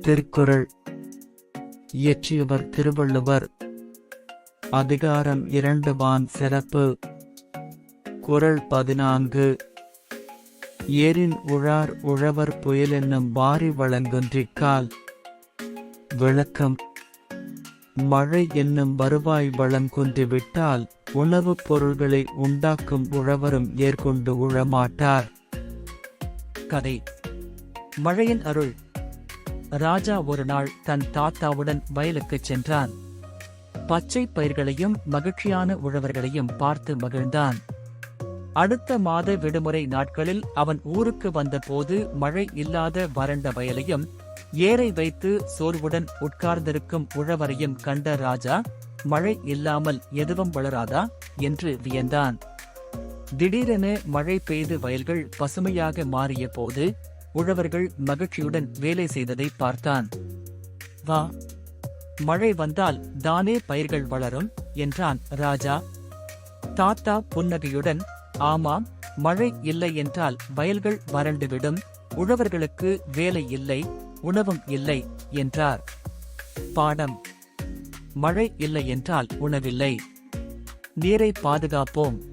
திருக்குறள். இயற்றியவர் திருவள்ளுவர். அதிகாரம் இரண்டு வான் சிறப்பு. குரல் பதினான்கு. ஏரின் உழார் உழவர் புயல் என்னும் வாரி வழங்குன்றிக்கால். விளக்கம். மழை என்னும் வருவாய் வளங்குன்றி விட்டால் உணவுப் பொருள்களை உண்டாக்கும் உழவரும் ஏற்கொண்டு உழமாட்டார். கதை. மழையின் அருள். ராஜா ஒரு நாள் தன் தாத்தாவுடன் வயலுக்குச் சென்றான். பச்சை பயிர்களையும் மகிழ்ச்சியான உழவர்களையும் பார்த்து மகிழ்ந்தான். அடுத்த மாத விடுமுறை நாட்களில் அவன் ஊருக்கு வந்தபோது மழை இல்லாத வறண்ட வயலையும் ஏரை வைத்து சோர்வுடன் உட்கார்ந்திருக்கும் உழவரையும் கண்ட ராஜா மழை இல்லாமல் எதுவும் வளராதா? என்று வியந்தான். திடீரென மழை பெய்து வயல்கள் பசுமையாக மாறிய போது உழவர்கள் மகிழ்ச்சியுடன் வேலை செய்ததை பார்த்தான். வா மழை வந்தால் தானே பயிர்கள் வளரும்? என்றான் ராஜா. தாத்தா புன்னகையுடன் ஆமாம் மழை இல்லை என்றால் வயல்கள் வறண்டுவிடும் உழவர்களுக்கு வேலை இல்லை உணவும் இல்லை என்றார். பாடம் மழை இல்லை என்றால் உணவில்லை நீரை பாதுகாப்போம்